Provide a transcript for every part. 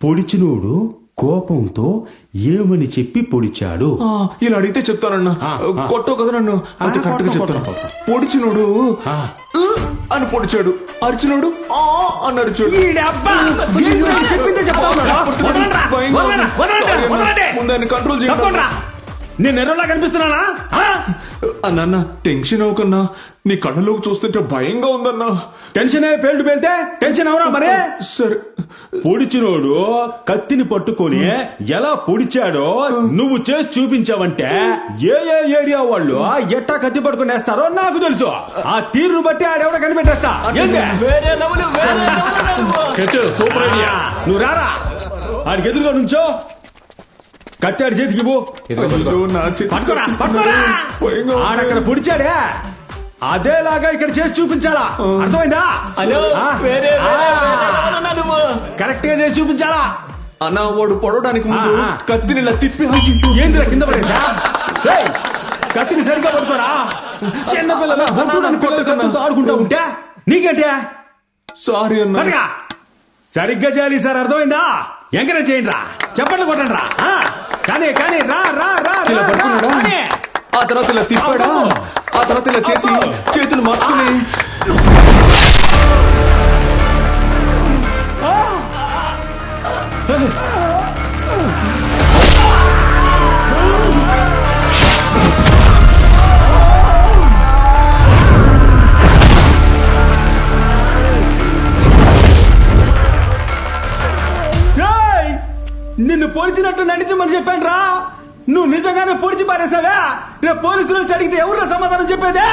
పొడిచినోడు కోపంతో ఏమని చెప్పి పొడిచాడు ఇలా అడిగితే చెప్తానన్నా. కొట్టో కదా నన్ను అంత ఆ, కరెక్ట్గా కొట్టు, చెప్తాను. పొడిచినోడు అని పొడిచాడు అరిచినోడు "ఆ" అని అరిచాడు చెప్పిందే చెప్తా ఉన్నాడా? వదలండ్రా, భయంగా ఉంది. వదలండ్రా, వదలండ్రా, Sorry అన్నా. వదలండి. ముందు ఆయన కంట్రోల్. చేయండి నేను ఎర్రలా కనిపిస్తున్నానా? ఆ? అన్న టెన్షన్ అవ్వకన్నా నీ కళ్ళలోకి చూస్తుంటే భయంగా ఉందన్నా. టెన్షన్ అయ్యే పేల్టు పేల్తే టెన్షన్ అవరా మరి? సరే. పొడిచినోడు కత్తిని పట్టుకొని ఎలా పొడిచాడో నువ్వు చేసి చూపించావంటే ఏ ఏ ఏరియా వాళ్ళు ఎట్టా కత్తి పట్టుకుని వేస్తారో నాకు తెలుసు. ఆ తీరును బట్టి ఆడెవడ కనిపెట్టేస్తా. ఏంది? వేరే లెవెల్ వేరే లెవెల్ స్కెచ్ సూపర్ ఐడియా. నువ్వు రారా? ఆడికి ఎదురుగా నుంచో. కత్తి ఆడి చేతికి చేతి పట్టుకోరా? పట్టుకోరా. ఆడక్కడ పొడిచాడే. అదేలాగా ఇక్కడ చేసి చూపించాలా? అర్థమైందా? కరెక్ట్గా చేసి చూపించాలా? అన్న వాడు పొడవడానికి ముందు. కత్తిని ఇలా తిప్పి ఏంద్రా కింద పడేసా? ఏయ్, కత్తిని సరిగ్గా పట్టుకోరా? చిన్న పిల్లలు ఆడుకుంటా ఉంటే? నీకేంటే? సారీ అన్న. సరిగ్గా చేయాలి సార్ అర్థమైందా? ఎంకరేజ్ చేయండి రా చెప్పండి కొట్టండి రా కానీ కానీ రా రా రా ఇలా? కానీ. ఆ తర్వాత ఇలా తిప్పాడా. ఆ తర్వాత ఇలా చేసి. చేతులు మార్చుకుని ఏయ్, పొడిచినట్టు నటించమని చెప్పాను రా. నువ్వు నిజంగానే పొడిచి పారేసావా? రేపు పోలీసులు అడిగితే ఎవరు సమాధానం చెప్పేదే?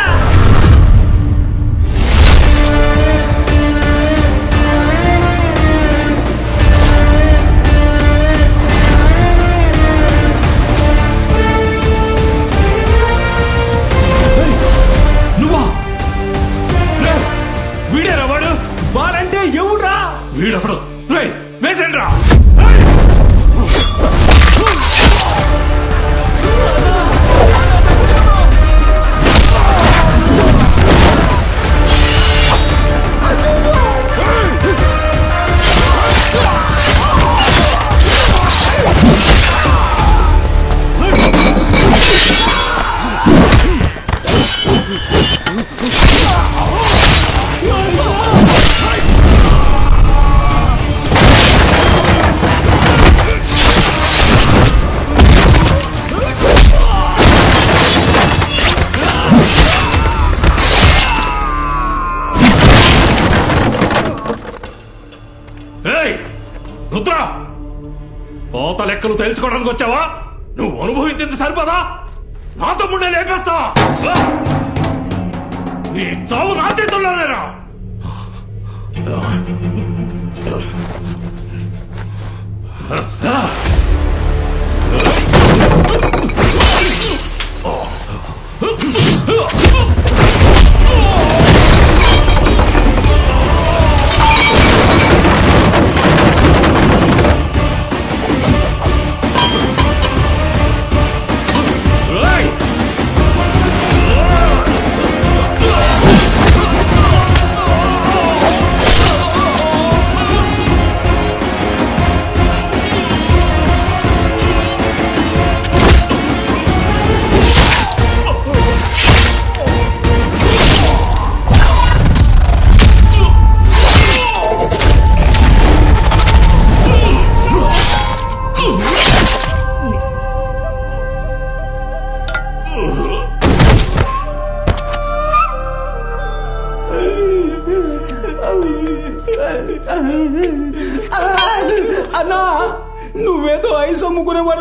లెక్కలు తెలుసుకోవడానికి వచ్చావా? నువ్వు అనుభవించింది సరిపదా? నా తమ్ముడే లేపేస్తా. నీ చావు నా చేతుల్లోనేరా ఏయ్!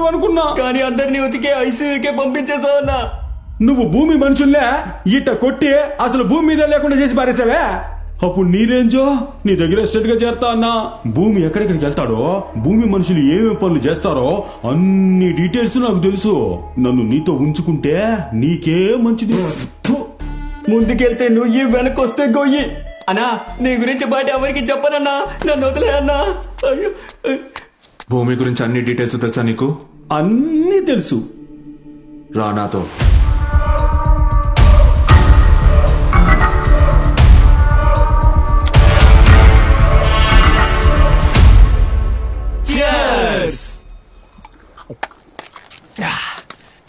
అనుకున్నా. కానీ అందరినీ ఉతికే ఐసీయూకే పంపించేసావు అన్నా. నువ్వు భూమి మనుషుల్లే ఇట్ట కొట్టి అసలు భూమి మీద లేకుండా చేసి పారేసావే? అప్పుడు నీ రేంజో నీ దగ్గర ఎస్టేట్గా చేరతా అన్నా. భూమి ఎక్కడెక్కడికి వెళ్తాడో? భూమి మనుషులు ఏమేమి పనులు చేస్తారో? అన్ని డీటెయిల్స్ నాకు తెలుసు. నన్ను నీతో ఉంచుకుంటే నీకే మంచిది. ముందుకెళ్తే నువ్వు వెనక్కి వస్తే గొయ్యి. అన్నా నీ గురించి బయట ఎవరికి చెప్పనన్నా. నన్ను వదిలే అన్నా అయ్యో. భూమి గురించి అన్ని డీటెయిల్స్ తెలుసా నీకు? అన్నీ తెలుసు. రానాతో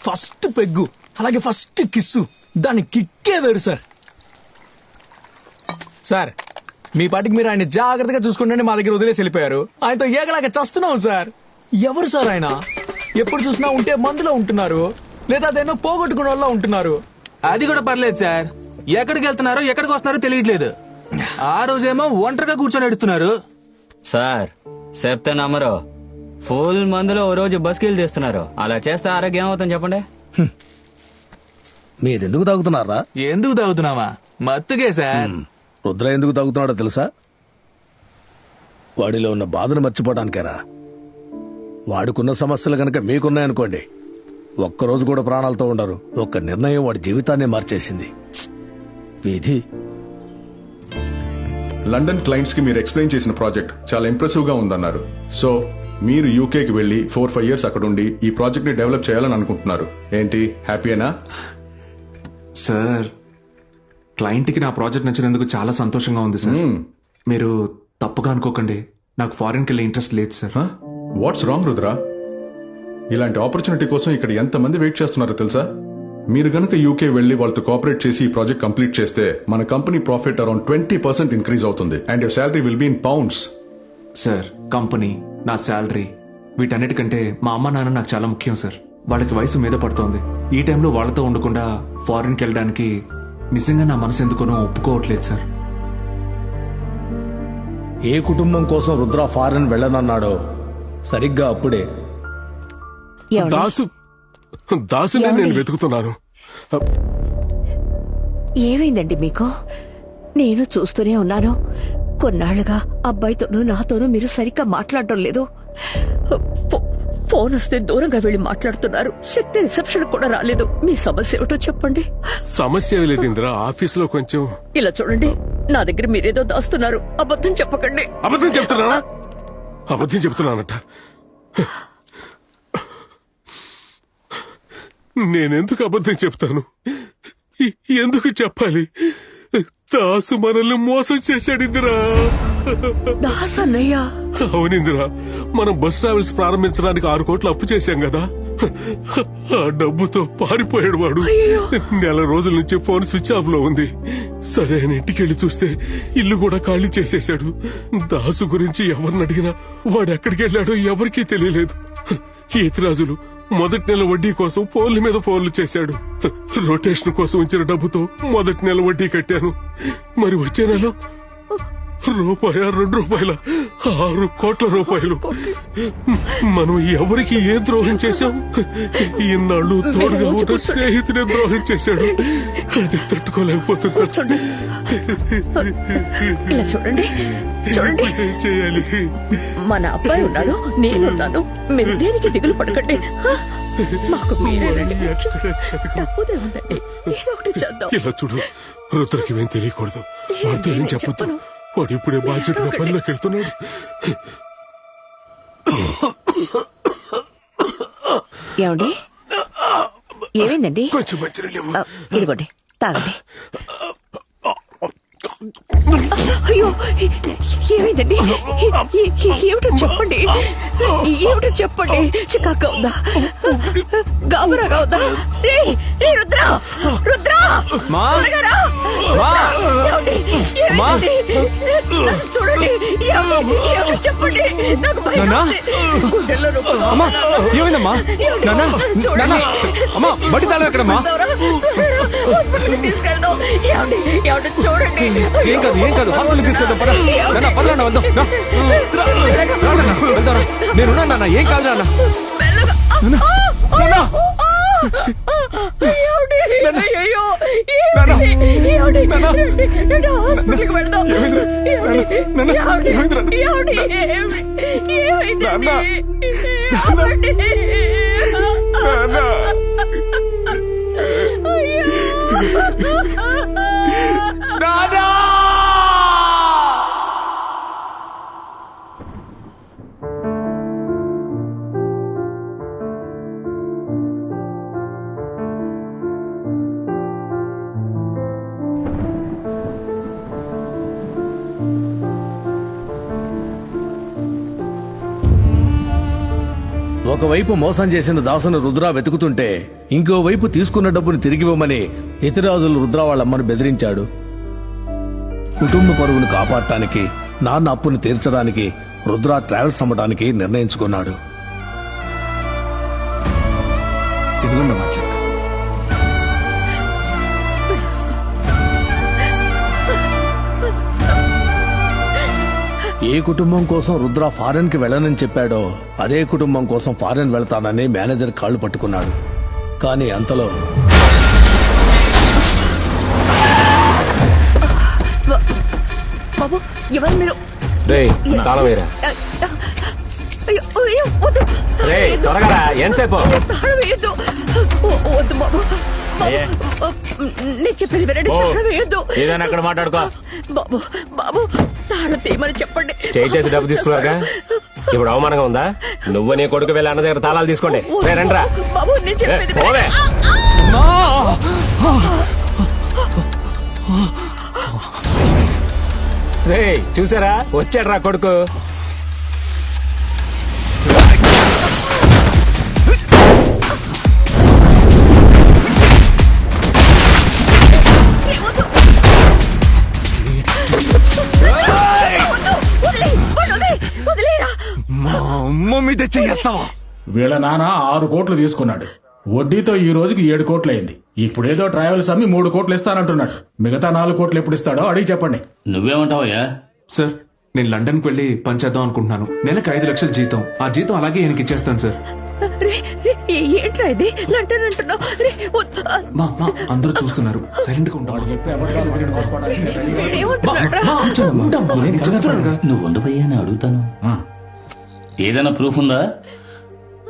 ఫస్ట్ పెగ్గు అలాగే ఫస్ట్ కిస్సు. దాన్ని కిక్కే వేరు సార్. సార్ మీ పాటికి మీరు ఆయన జాగ్రత్తగా చూసుకుంటే మా దగ్గర వదిలేసి వెళ్ళిపోయారు. ఆయనతో ఏగలాగా చస్తున్నాం సార్. ఎవరు సార్ ఆయన? ఎప్పుడు చూసినా ఉంటే మందులో ఉంటున్నారు. లేదా అదేనో పోగొట్టుకున్న వాళ్ళ ఉంటున్నారు. అది కూడా పర్లేదు సార్. ఎక్కడికి వెళ్తున్నారో ఎక్కడికి వస్తున్నారో తెలియట్లేదు. ఆ రోజేమో ఒంటరిగా కూర్చొని ఎడుతున్నారు సార్ చెప్తే నమ్మరు. ఫుల్ మందులో ఓ రోజు బస్కిల్ తీస్తున్నారు అలా చేస్తే ఆరోగ్యం ఏమవుతుంది చెప్పండి? మీరెందుకు తాగుతున్నారా? ఎందుకు తాగుతున్నావా? మత్తుగే సార్. రుద్ర ఎందుకు తాగుతున్నాడో తెలుసా? వాడిలో ఉన్న బాధను మర్చిపోవడానికేరా. వాడుకున్న సమస్యలు గనక మీకున్నాయనుకోండి ఒక్కరోజు కూడా ప్రాణాలతో ఉండరు. ఒక్క నిర్ణయం వాడి జీవితాన్నే మార్చేసింది. విధి. లండన్ క్లయింట్స్కి మీరు ఎక్స్ప్లెయిన్ చేసిన ప్రాజెక్ట్ చాలా ఇంప్రెసివ్గా ఉందన్నారు. సో మీరు యూకేకి వెళ్ళి ఫోర్ ఫైవ్ ఇయర్స్ అక్కడ ఉండి ఈ ప్రాజెక్ట్ని డెవలప్ చేయాలని అనుకుంటున్నారు. ఏంటి? హ్యాపీయేనా? సార్ క్లయింట్కి నా ప్రాజెక్ట్ నచ్చినందుకు చాలా సంతోషంగా ఉంది సార్. మీరు తప్పుగా అనుకోకండి. నాకు ఫారిన్కి వెళ్ళే ఇంట్రెస్ట్ లేదు సార్. What's wrong Rudra? ఇలాంటి ఆపర్చునిటీ కోసం ఇక్కడ ఎంతమంది వెయిట్ చేస్తున్నారో తెలుసా? మీరు గనక యూకే వెళ్ళి వాళ్ళతో కోఆపరేట్ చేసి ఈ ప్రాజెక్ట్ కంప్లీట్ చేస్తే మన company profit around twenty percent increase అవుతుంది. And your salary will be in pounds. Sir company నా శాలరీ వీటన్నిటికంటే మా అమ్మ నాన్న నాకు చాలా ముఖ్యం సార్. వాళ్ళకి వయసు మీద పడుతోంది. ఈ టైంలో వాళ్ళతో ఉండకుండా ఫారిన్కి వెళ్ళడానికి నిజంగా నా మనసు ఎందుకోనో ఒప్పుకోవట్లేదు సార్. ఏ కుటుంబం కోసం రుద్ర ఫారెన్ వెళ్ళనన్నాడో సరిగ్గా అప్పుడే? దాసు. దాసునే నేను? వెతుకుతున్నాను. ఏమైందండి మీకు? నేను చూస్తూనే ఉన్నాను. కొన్నాళ్ళుగా అబ్బాయితోనూ నాతోనూ మీరు సరిగ్గా మాట్లాడటం లేదు. ఫో- ఫోన్ వస్తే దూరంగా వెళ్ళి మాట్లాడుతున్నారు. శక్తి రిసెప్షన్ కూడా రాలేదు. మీ సమస్య ఏమిటో చెప్పండి. సమస్య లేదు ఇందిరా. ఆఫీసులో కొంచెం ఇలా చూడండి. నా దగ్గర మీరేదో దాస్తున్నారు. అబద్ధం చెప్పకండి. అబద్ధం చెప్తున్నానా అబద్ధం చెప్తున్నానట నేనెందుకు అబద్ధం చెప్తాను? ఎందుకు చెప్పాలి? దాసు మనల్ని మోసం చేశాడు ఇందిరా దాస్ అన్నయ్య అవునిందిరా. మనం బస్ ట్రావెల్స్ ప్రారంభించడానికి ఆరు కోట్లు అప్పు చేశాం కదా. ఆ డబ్బుతో పారిపోయాడు వాడు. నెల రోజుల నుంచి ఫోన్ స్విచ్ ఆఫ్లో ఉంది. సరే అని ఇంటికి వెళ్ళి చూస్తే ఇల్లు కూడా ఖాళీ చేసేశాడు. దాసు గురించి ఎవరిని అడిగినా వాడు ఎక్కడికి వెళ్ళాడో ఎవరికీ తెలియలేదు. ఈతిరాజులు మొదటి నెల వడ్డీ కోసం ఫోన్ల మీద ఫోన్లు చేశాడు. రొటేషన్ కోసం ఉంచిన డబ్బుతో మొదటి నెల వడ్డీ కట్టాను. మరి వచ్చే నెల రూపాయ రెండు రూపాయల? ఆరు కోట్ల రూపాయలు. మనం ఎవరికి ఏ ద్రోహం చేశాం? ఇన్నాళ్ళు తోడుగా ఉన్న స్నేహితుడే ద్రోహం చేశాడు. అది తట్టుకోలేకపోతున్నా చూడండి. చూడండి. చేయాలి? మన అబ్బాయి ఉన్నాడు నేనున్నాను మీరు దేనికి దిగులు పడకండి? మాకు మీరేనండి ఎక్కడ ఎతకను? తప్పుదే ఉందండి. ఏదో ఒకటి చేద్దాం. ఇలా చూడు రుద్రకి ఏం తెలియకూడదు. వాడితో ఏం చెప్పొద్దు. వాడు ఇప్పుడే బాధ్యతగా పనిలోకి వెళ్తున్నాడు. ఏమండి? ఏమైందండి? కొంచెం మంచి ఇదిగోండి తాగండి. అయ్యో ఏమైందండి? ఏమిటో చెప్పండి. ఏమిటో చెప్పండి. చికాక ఉందా గాబరాగా ఉందా రే రే రుద్ర! రుద్ర! చూడండి? ఏమిటో చెప్పండి. నాకు ఏమైందమ్మా? ఏమిటి? నాన్న! చూడండి. అమ్మా! బట్టి తాళం ఎక్కడమ్మా? హాస్పిటల్కి తీసుకెళ్దాం. ఏమండి? ఏమండి? చూడండి. ఏం కాదు. ఏం కాదు? హాస్పిటల్ తీసుకెళ్దాం పద. నాన్న పద నాన్న వెళ్దాం. రా. నాన్న, వెళ్దాం రా. నాన్న. ఏం కాదు నాన్న. మెల్లగా. నాన్న, నాన్న. ఒకవైపు మోసం చేసిన దాసును రుద్ర వెతుకుతుంటే ఇంకోవైపు తీసుకున్న డబ్బును తిరిగివ్వమని ఇతిరాజులు రుద్ర వాళ్ళమ్మను బెదిరించాడు. కుటుంబ పరువును కాపాడటానికి నాన్న అప్పును తీర్చడానికి రుద్ర ట్రావెల్స్ అమ్మడానికి నిర్ణయించుకున్నాడు. ఇదిగోండి ఏ కుటుంబం కోసం రుద్ర ఫారెన్కి వెళ్ళనని చెప్పాడో అదే కుటుంబం కోసం ఫారెన్ వెళ్తానని మేనేజర్ కాళ్ళు పట్టుకున్నాడు కానీ అంతలో బాబు ఎవరు మీరు రేయ్ తాళం వేరా అయ్యో, అయ్యో, వద్దు. తాళం రేయ్, వేయొద్దు. త్వరగా రా, ఎంతసేపు? తాళం వేయొద్దు. ఓ- వద్దు బాబు బాబు, నేను చెప్పేది వినండి. ఓ, తాళం వేయొద్దు. ఏదైనా అక్కడ మాట్లాడుకో. బాబు బాబు తాళం తీయమని చెప్పండి. చేయి చేసి డబ్బు తీసుకున్నారుగా? ఇప్పుడు అవమానంగా ఉందా? నువ్వు నీ కొడుకు వెళ్ళి అన్న దగ్గర తాళాలు తీసుకోండి. రే రండ్రా. బాబు నేను చెప్పేది. రే చూసారా? వచ్చాడు రా కొడుకు. మీద చెయ్యేస్తావా వీళ్ళ నాన్న ఆరు కోట్లు తీసుకున్నాడు. వడ్డీతో ఈ రోజుకి ఏడు కోట్లు అయింది ఇప్పుడేదో ట్రావెల్స్ అమ్మి మూడు కోట్లు ఇస్తానంటున్నాడు. మిగతా నాలుగు కోట్లు ఎప్పుడు ఇస్తాడో అడిగి చెప్పండి. నువ్వేమంటావయ్యా? సార్ నేను లండన్కి వెళ్ళి పని చేద్దాం అనుకుంటున్నాను. నెలకు ఐదు లక్షల జీతం. ఆ జీతం అలాగే ఈయనకి ఇచ్చేస్తాను సార్. ఏంట్రా ఇది? అంటున్నావు. అందరూ చూస్తున్నారు. సైలెంట్గా ఉండాలి? నువ్వు ఉండవయ్యా అని అడుగుతాను. ఏదైనా ప్రూఫ్ ఉందా?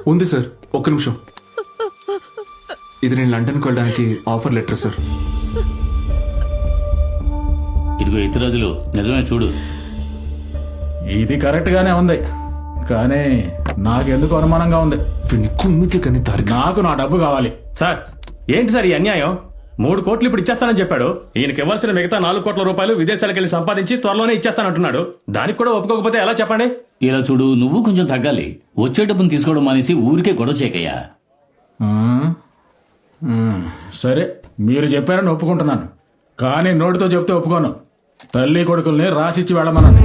ఉంది సార్ ఒక్క నిమిషం. ఇది నేను లండన్కి వెళ్ళడానికి ఆఫర్ లెటర్ సార్ ఇదిగో ఇతర రోజులు. నిజమే చూడు. ఇది కరెక్ట్ గానే ఉంది. కానీ నాకెందుకు అనుమానంగా ఉంది? కుమ్మితే కానీ నాకు నా డబ్బు కావాలి. సార్ ఏంటి సార్ ఈ అన్యాయం? మూడు కోట్లు ఇప్పుడు ఇచ్చేస్తానని చెప్పాడు. ఈయనకి ఇవ్వాల్సిన మిగతా నాలుగు కోట్ల రూపాయలు విదేశాలకు వెళ్ళి సంపాదించి త్వరలోనే ఇచ్చేస్తానంటున్నాడు. దానికి కూడా ఒప్పుకోకపోతే ఎలా చెప్పండి? ఇలా చూడు నువ్వు కొంచెం తగ్గాలి. వచ్చే డబ్బును తీసుకోవడం మానేసి ఊరికే గొడవ చేయకయ్యా. సరే మీరు చెప్పారని ఒప్పుకుంటున్నాను. కానీ నోటితో చెప్తే ఒప్పుకోను. తల్లి కొడుకుల్ని రాసిచ్చి వెళ్ళమనండి.